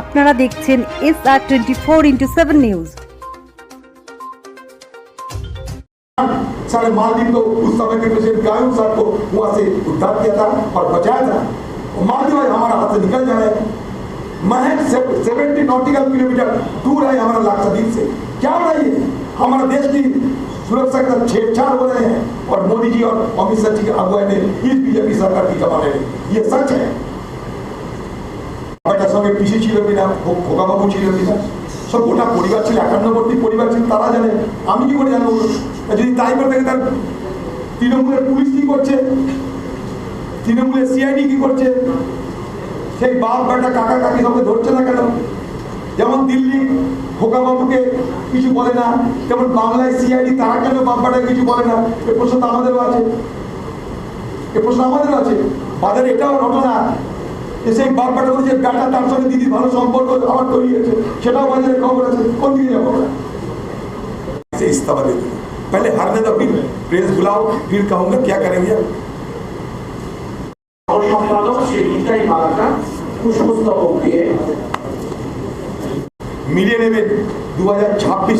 আপনারা দেখছেন S R twenty four into seven news सारे मालदीव को उस समय के प्रेसिडेंट गायूं साहब को वहां से उद्धार किया था और बचाया था और मालदीव आज हमारा हाथ से निकल जा रहा है महज सेवेंटी नॉटिकल किलोमीटर दूर है हमारा लाक्षाद्वीप से क्या हो रहा है ये? हमारा देश की सुरक्षा के साथ छेड़छाड़ हो रहे हैं और मोदी जी और अमित शाह जी की अगुवाई में इस बीजेपी सरकार की जमाने में ये सच है আমার সঙ্গে পিসি ছিল কিনা খোকাবাবু ছিল কিনা, সব গোটা পরিবার ছিল, একান্নবর্তী পরিবার ছিল, তারা জানে, আমি কি করে জানব? যদি তাই করে থাকে তার তৃণমূলের পুলিশ কি করছে? তৃণমূলের সিআইডি কি করছে? সেই বাপ বেটা কাকা কাকি সবকে ধরছে না কেন? যেমন দিল্লি খোকাবাবুকে কিছু বলে না, তেমন বাংলায় সিআইডি তারা কেন বাপ বেটাকে কিছু বলে না? এ প্রশ্ন তো আমাদেরও আছে। এ প্রশ্ন আমাদেরও আছে। বাজারে এটাও ঘটনা। সেই বাপ বেটা বলছে বেটা তার সঙ্গে দিদি ভালো সম্পর্ক আমার তৈরি হয়েছে সেটাও বাজারে খবর আছে কোন দিকে যাবো আমরা? से इस्तीफा दे दूंगा पहले हारने दो फिर प्रेस बुलाओ फिर कहूंगा क्या करेंगे সম্পাদক শ্রী নিতাই মালাকা পুষ্পস্তবক দিয়ে মিলিয়ে নেবেন দু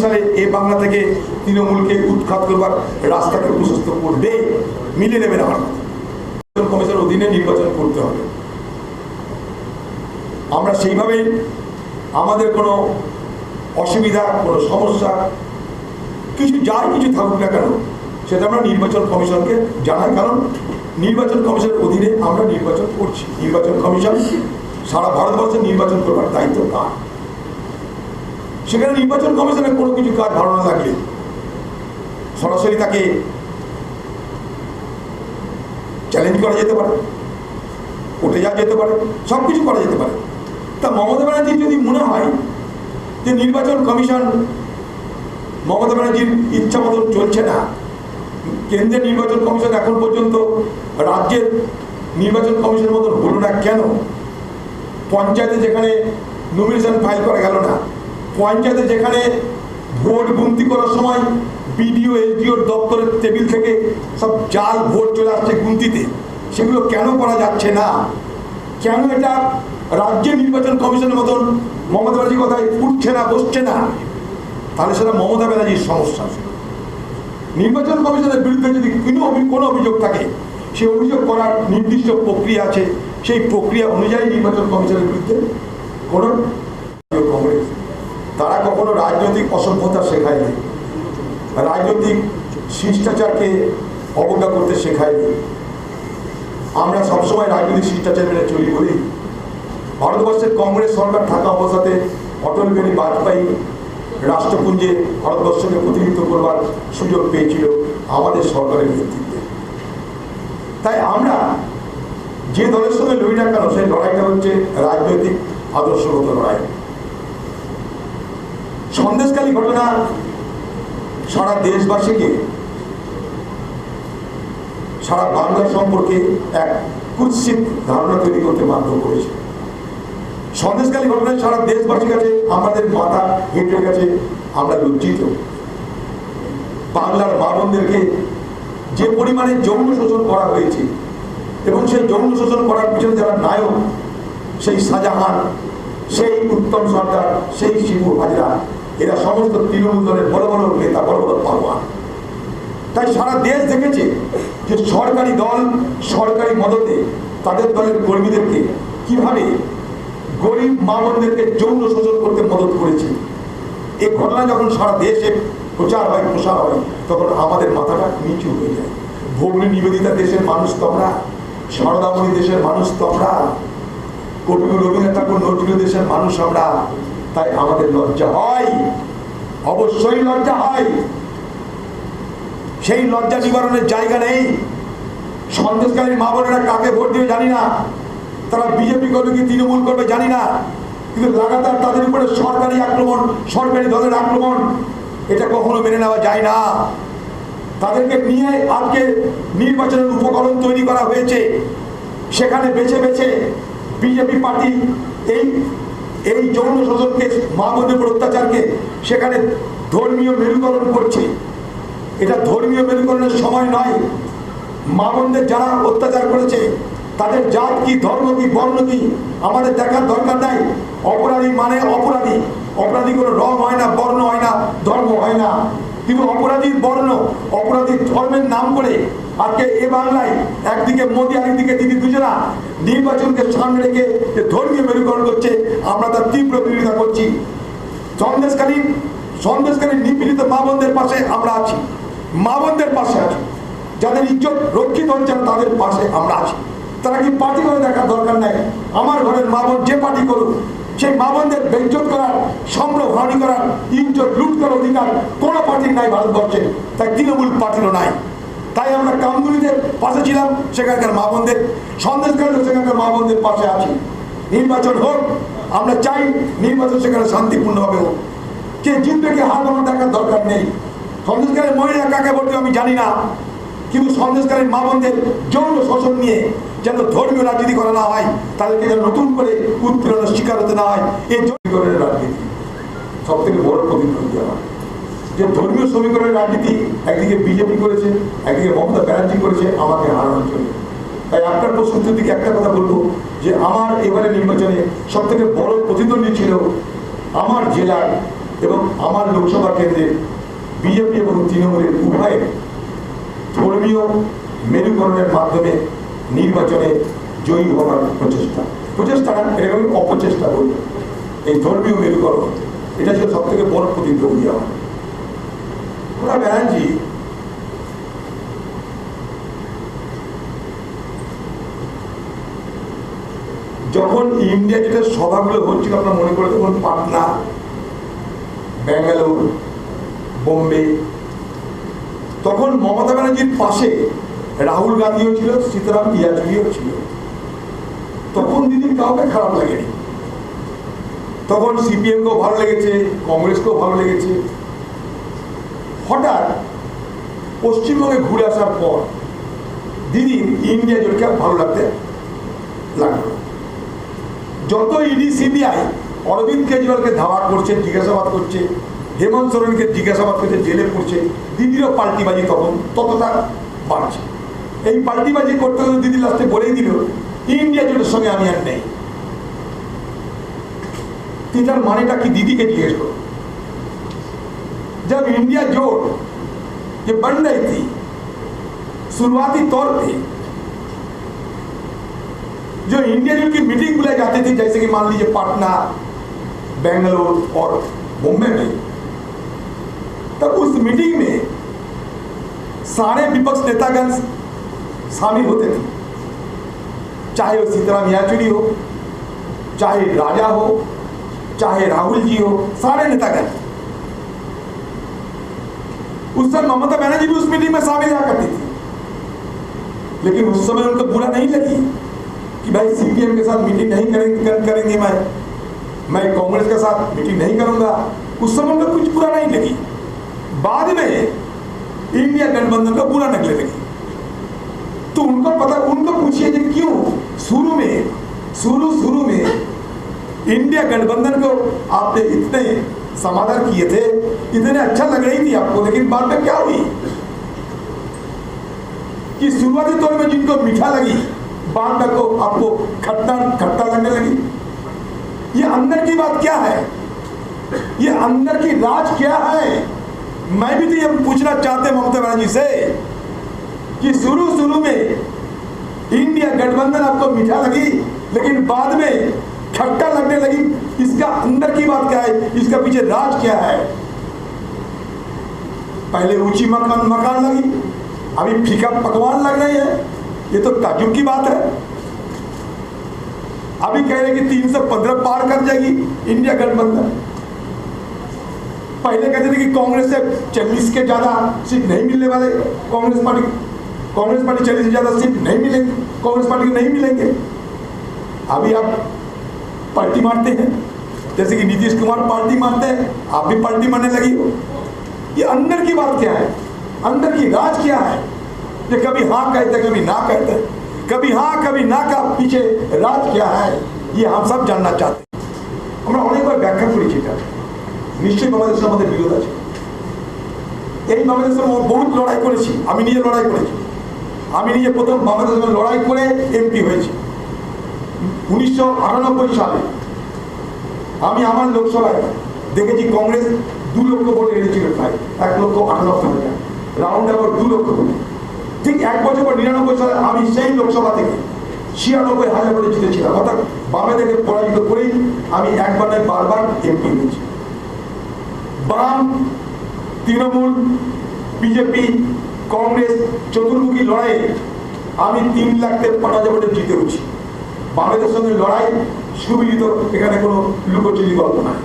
সালে এ বাংলা থেকে তৃণমূলকে উৎখাত করবার রাস্তাকে প্রশস্ত করবে মিলিয়ে নেবেন আমার কথা। নির্বাচন কমিশনের অধীনে নির্বাচন করতে হবে আমরা সেইভাবেই আমাদের কোনো অসুবিধা, কোনো সমস্যা, কিছু যাই কিছু থাকুক না কেন, সেটা আমরা নির্বাচন কমিশনকে জানাই, কারণ নির্বাচন কমিশনের অধীনে আমরা নির্বাচন করছি। নির্বাচন কমিশন সারা ভারতবর্ষে নির্বাচন করবার দায়িত্ব তার। সেখানে নির্বাচন কমিশনের কোনো কিছু কাজ ভালো না লাগলে সরাসরি তাকে চ্যালেঞ্জ করা যেতে পারে কোর্টে যাওয়া যেতে পারে সব কিছু করা যেতে পারে। তা মমতা ব্যানার্জির যদি মনে হয় যে নির্বাচন কমিশন মমতা ব্যানার্জির ইচ্ছা মতন চলছে না, কেন্দ্রের নির্বাচন কমিশন এখন পর্যন্ত রাজ্যের নির্বাচন কমিশনের মতন হলো না কেন? পঞ্চায়েতে যেখানে নমিনেশন ফাইল করা গেল না, পঞ্চায়েতে যেখানে ভোট গুনতি করার সময় বিডিও, এসডিওর দপ্তরের টেবিল থেকে সব জাল, ভোট চলে আসছে গুনতিতে, সেগুলো কেন করা যাচ্ছে না? কেন এটা রাজ্যের নির্বাচন কমিশনের মতন মমতা ব্যানার্জির কথায় উঠছে না, বসছে না, তাহলে সেটা মমতা ব্যানার্জির সমস্যা। নির্বাচন কমিশনের বিরুদ্ধে যদি কোনো কোনো অভিযোগ থাকে, সেই অভিযোগ করার নির্দিষ্ট প্রক্রিয়া আছে। সেই প্রক্রিয়া অনুযায়ী নির্বাচন কমিশনের বিরুদ্ধে কোনো কংগ্রেস। তারা কখনো রাজনৈতিক অসভ্যতা শেখায়নি, রাজনৈতিক শিষ্টাচারকে অবজ্ঞা করতে শেখায়নি। আমরা সবসময় রাজনৈতিক শিষ্টাচার মেনে চলি বলি ভারতবর্ষের কংগ্রেস সরকার থাকা অবস্থাতে অটল বিহারী বাজপেয়ী রাষ্ট্রপুঞ্জে ভারতবর্ষকে প্রতিনিধিত্ব করবার সুযোগ পেয়েছিল আমাদের সরকারের নেতৃত্বে। তাই আমরা যে দলের সঙ্গে লড়ি না কেন, সেই লড়াইটা হচ্ছে রাজনৈতিক আদর্শগত লড়াই। সন্দেশকালী ঘটনা সারা দেশবাসীকে, সারা বাংলা সম্পর্কে এক কুৎসিত ধারণা তৈরি করতে বাধ্য করেছে। সন্দেশকালী ঘটনায় সারা দেশবাসীর কাছে আমাদের মাথা হেঁটে গেছে। আমরা লজ্জিত। বাংলার মা যে পরিমাণে যৌন শোষণ করা হয়েছে এবং সেই যৌন শোষণ করার পিছনে যারা নায়ক, সেই শাহজাহান, সেই উত্তম সরকার সেই শিবু হাজরা, এরা সমস্ত তৃণমূল দলের বড় বড় নেতা, বড় বড় পালোয়ান তাই সারা দেশ দেখেছে যে সরকারি দল সরকারি মদতে তাদের দলের কর্মীদেরকে কীভাবে গরিব মা বোনদেরকে যৌন শোষণ করতে মদত করেছে। এই ঘটনা যখন সারা দেশে প্রচার হয়, প্রসার হয়, তখন আমাদের মাথাটা নিচু হয়ে যায়। ভগ্নী নিবেদিতা দেশের মানুষ তো আমরা সারদামণি দেশের মানুষ তো আমরা কবি রবীন্দ্রনাথ ঠাকুর নজরুল দেশের মানুষ আমরা, তাই আমাদের লজ্জা হয়। অবশ্যই লজ্জা হয়। সেই লজ্জা নিবারণের জায়গা নেই। সন্দেশকারী মা বোনেরা কাকে ভোট দিবে জানি না। তারা বিজেপি করবে কি তৃণমূল করবে জানি না, কিন্তু লাগাতার তাদের উপরে সরকারি আক্রমণ, সরকারি দলের আক্রমণ, এটা কখনো মেনে নেওয়া যায় না। তাদেরকে নিয়ে আজকে নির্বাচনের উপকরণ তৈরি করা হয়েছে। সেখানে বেছে বেছে বিজেপি পার্টি এই এই যৌন শোষণকে মা উপর অত্যাচারকে সেখানে ধর্মীয় মেরুকরণ করছে। এটা ধর্মীয় মেরুকরণের সময় নয়। মা বোনদের যারা অত্যাচার করেছে তাদের জাত কি, ধর্ম কি, বর্ণ কি, আমাদের দেখার দরকার নাই। অপরাধী মানে অপরাধী। অপরাধী কোনো রং হয় না, বর্ণ হয় না, ধর্ম হয় না। কিন্তু অপরাধীর বর্ণ, অপরাধীর ধর্মের নাম করে। আজকে এ বাংলায় একদিকে মোদী, আরেকদিকে দিদি দুজনা নির্বাচনকে সামনে রেখে যে ধর্মীয় মেরুকরণ করছে, আমরা তার তীব্র বিরোধিতা করছি। সন্দেশকালীন সন্দেশকালীন নিপীড়িত মা বোনদের পাশে আমরা আছি। মা বোনদের পাশে আছি। যাদের ইজ্জত রক্ষিত হচ্ছে তাদের পাশে আমরা আছি। তারা কি পার্টি করে দেখার দরকার নাই? আমার ঘরের মা বোন যে পার্টি করুক, সেই মা বোনদের বেজ্জত করার সম্ভ্রমহানি করার, ইজ্জত লুট করার অধিকার কোনো পার্টির নাই ভারতবর্ষে। তাই তৃণমূল পার্টিরও নাই। তাই আমরা কামগুলিদের পাশে ছিলাম, সেখানকার মা বোনদের সেখানকার মা বোনদের পাশে আছি। নির্বাচন হোক, আমরা চাই নির্বাচন সেখানে শান্তিপূর্ণভাবে হোক। কে জিতবে, কে হার আমার দেখার দরকার নেই। সন্দেশকারীর মহিলা কাকে বলবে আমি জানি না। কিন্তু সন্দেশকারীর মা বোনদের যৌন শোষণ নিয়ে যেন ধর্মীয় রাজনীতি করা না হয়, তাদেরকে যেন নতুন করে উৎপীড়নের শিকার হতে না হয়, এই জমিকরণের রাজনীতি। সব থেকে বড় প্রতিদ্বন্দ্বী আমার। যে ধর্মীয় সমীকরণের রাজনীতি একদিকে বিজেপি করেছে, একদিকে মমতা ব্যানার্জি করেছে, আমাকে হারানোর জন্য। তাই আপনার প্রশ্নের দিকে একটা কথা বলব, যে আমার এবারে নির্বাচনে সব থেকে বড় প্রতিদ্বন্দ্বী ছিল আমার জেলার এবং আমার লোকসভা কেন্দ্রের বিজেপি এবং তৃণমূলের উভয়ের ধর্মীয় মেরুকরণের মাধ্যমে নির্বাচনে জয়ী হওয়ার প্রচেষ্টা। প্রচেষ্টা না এটাকে আমি অপচেষ্টা বলব এই ধর্মীয় মেরুকরণ, এটা ছিল সব থেকে বড় প্রতিদ্বন্দ্বী আমার। ব্যানার্জি যখন ইন্ডিয়া যেটা সভাগুলো হচ্ছিল আপনার মনে করে তখন পাটনা, ব্যাঙ্গালোর, বোম্বে, তখন মমতা ব্যানার্জির পাশে রাহুল গান্ধীও ছিল, সীতারাম ইয়াচুরিও ছিল। তখন দিদির কাউকে খারাপ লাগেনি। তখন সিপিএমকেও ভালো লেগেছে, কংগ্রেসকেও ভালো লেগেছে। হঠাৎ পশ্চিমবঙ্গে ঘুরে আসার পর দিদির ইন্ডিয়া জোটকে ভালো লাগতে লাগল যত ইডি, সিবিআই অরবিন্দ কেজরিওয়ালকে ধাওয়া করছে, জিজ্ঞাসাবাদ করছে, হেমন্ত সোরেনকে জিজ্ঞাসাবাদ করছে, জেলে পড়ছে, দিদিরও পাল্টিবাজি তখন ততটা বাড়ছে। এই পাল্টিবাজি করতে করতে দিদি লাস্টে বলেই দিল ইন্ডিয়া জোটের সঙ্গে আমি আর নেই এটার মানেটা কি दीदी के जिज्ञेस करो जब इंडिया जोड़ ये बन रही थी शुरुआती तौर पे जो इंडिया जोड़ की मीटिंग बुलाई जाती थी जैसे कि मान लीजिए पटना बेंगलोर और मुंबई में तब उस मीटिंग में सारे विपक्ष नेतागण शामिल होते थे। चाहे वो सीताराम याचुरी हो चाहे राजा हो चाहे राहुल जी हो सारे नेतागण उस समय ममता बनर्जी भी उस मीटिंग में शामिल रहा करती थी। लेकिन उस समय उनको बुरा नहीं लगी कि भाई सीपीएम के साथ मीटिंग नहीं करेंगे कर, करेंगे मैं। मैं कांग्रेस के साथ मीटिंग नहीं करूँगा। उस समय उनको कुछ बुरा नहीं लगी। बाद में इंडिया गठबंधन का बुरा लगने लगी। तो उनको पता, उनको पूछिए कि क्यों शुरू में, शुरू शुरू में इंडिया गठबंधन को आपने इतने समाधान किए थे, इतने अच्छा लग रही थी आपको, लेकिन बाद में क्या हुई? कि शुरुआती तौर में जिनको मीठा लगी, बाद में को आपको खट्टा खट्टा लगने लगी। ये अंदर की बात क्या है? ये अंदर की राज क्या है? मैं भी तो ये पूछना चाहते ममता बनर्जी से। कि शुरू शुरू में इंडिया गठबंधन आपको मीठा लगी, लेकिन बाद में खट्टा लगने लगी, इसका अंदर की बात क्या है? इसका पीछे राज क्या है? पहले ऊँची मकान मकान लगी, अभी फीका पकवान लग रही है। ये तो ताजुब की बात है। अभी कह रहे कि तीन सौ पंद्रह पार कर जाएगी इंडिया गठबंधन। पहले कहते थे कि कांग्रेस से चालीस के ज़्यादा सीट नहीं मिलने वाले, कांग्रेस पार्टी कांग्रेस पार्टी चालीस से ज्यादा सीट नहीं मिलेंगे कांग्रेस पार्टी को नहीं मिलेंगे अभी आप पार्टी मारते हैं जैसे कि नीतीश कुमार पार्टी मारते हैं आप भी पार्टी मारने लगी हो ये अंदर की बात क्या है अंदर की राज क्या है ये कभी हाँ कहते कभी ना कहते कभी हाँ कभी ना का पीछे राज क्या है ये हम सब जानना चाहते हैं আমরা অনেকবার ব্যাখ্যা করেছি এটা নিশ্চয়ই বাংলাদেশের আমাদের বিরোধ আছে এই বাংলাদেশের বহুত লড়াই করেছি আমি নিজে লড়াই করেছি আমি নিজে প্রথম বাংলাদেশের সঙ্গে লড়াই করে এমপি হয়েছি, উনিশশো আটানব্বই সালে। আমি আমার লোকসভায় দেখেছি কংগ্রেস দু লক্ষ ভোট এনেছিল প্রায়, এক লক্ষ আটানব্বই হাজার। রাউন্ড আবার দু লক্ষ ভোট। ঠিক এক বছর পর নিরানব্বই সালে আমি সেই লোকসভা থেকে ছিয়ানব্বই হাজার ভোটে জিতেছিলাম। অর্থাৎ বামে থেকে পরাজিত করেই আমি একবার বারবার এমপি হয়েছি। বাম, তৃণমূল, বিজেপি কংগ্রেস চতুর্মুখী লড়াইয়ে আমি তিন লাখ তেপ্পান্ন হাজার ভোটে জিতে উঠছি। বামেদের সঙ্গে লড়াই সুবিদিত এখানে কোনো লুকোচুরি গল্প নাই।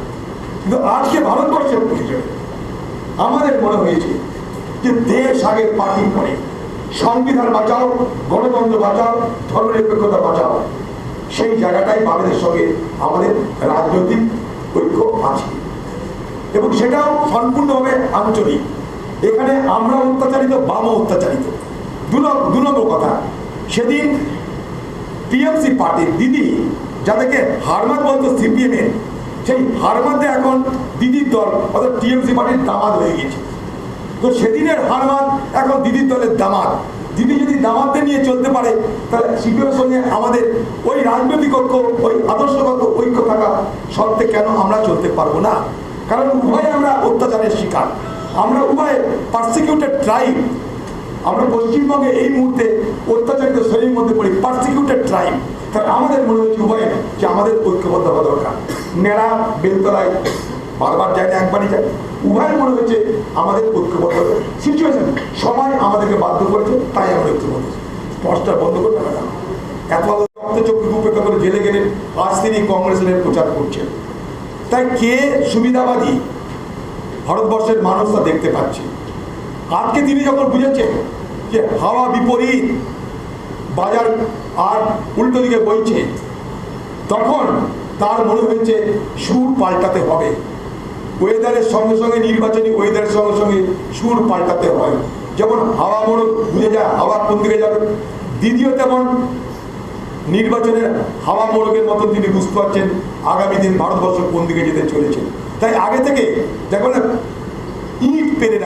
কিন্তু আজকে ভারতবর্ষের পরিচয় আমাদের মনে হয়েছে যে দেশ আগে পার্টি পরে সংবিধান বাঁচাও, গণতন্ত্র বাঁচাও, ধর্মনিরপেক্ষতা বাঁচাও, সেই জায়গাটাই বামেদের সঙ্গে আমাদের রাজনৈতিক ঐক্য আছে। এবং সেটাও সম্পূর্ণভাবে আঞ্চলিক। এখানে আমরা অত্যাচারিত বাম অত্যাচারিত। দু নম- দু নম্বর কথা, সেদিন টিএমসি পার্টির দিদি, যাদেরকে হারমাদ বলতো সিপিএম এর সেই হারমাদে এখন দিদির দল, অর্থাৎ টিএমসি পার্টির দামাদ হয়ে গেছে। তো সেদিনের হারমাদ এখন দিদির দলের দামাদ দিদি যদি দামাদদের নিয়ে চলতে পারে, তাহলে সিপিএমের সঙ্গে আমাদের ওই রাজনৈতিক ঐক্য, ওই আদর্শগত ঐক্য থাকা শর্তে কেন আমরা চলতে পারব না? কারণ উভয় আমরা অত্যাচারের শিকার। আমরা উভয় পার্সিকিউটেড ট্রাইব আমরা পশ্চিমবঙ্গে এই মুহূর্তে অত্যাচারিত শ্রেণির মধ্যে পড়ি পার্সিকিউটেড ট্রাইব তাহলে আমাদের মনে হচ্ছে উভয় যে আমাদের ঐক্যবদ্ধ হওয়া দরকার। নেড়া, বেলতলায় বারবার যায় না, একবারই যায়। উভয় মনে হচ্ছে আমাদের ঐক্যবদ্ধ সিচুয়েশন সময় আমাদেরকে বাধ্য করেছে, তাই আমরা ঐক্যবদ্ধ স্পষ্ট বন্ধ করতে হবে এত রক্তচক্ষু উপেক্ষা করে জেলে গেলেন, আজ তিনি কংগ্রেসের প্রচার করছেন। তাই কে সুবিধাবাদী? ভারতবর্ষের মানুষ তা দেখতে পাচ্ছে। আজকে তিনি যখন বুঝেছেন যে হাওয়া বিপরীত বাজার আর উল্টো দিকে বইছে, তখন তার মনে হয়েছে সুর পাল্টাতে হবে। ওয়েদারের সঙ্গে সঙ্গে নির্বাচনী ওয়েদারের সঙ্গে সঙ্গে সুর পাল্টাতে হয়। যেমন হাওয়া মোড় বুঝে যায়, হাওয়া কোন দিকে যাবে? দ্বিতীয় তেমন নির্বাচনের হাওয়া মোড়কের মতন তিনি বুঝতে পারছেন আগামী দিন ভারতবর্ষ কোন দিকে যেতে চলেছে। তাই আগে থেকে দেখো না ইট পেরে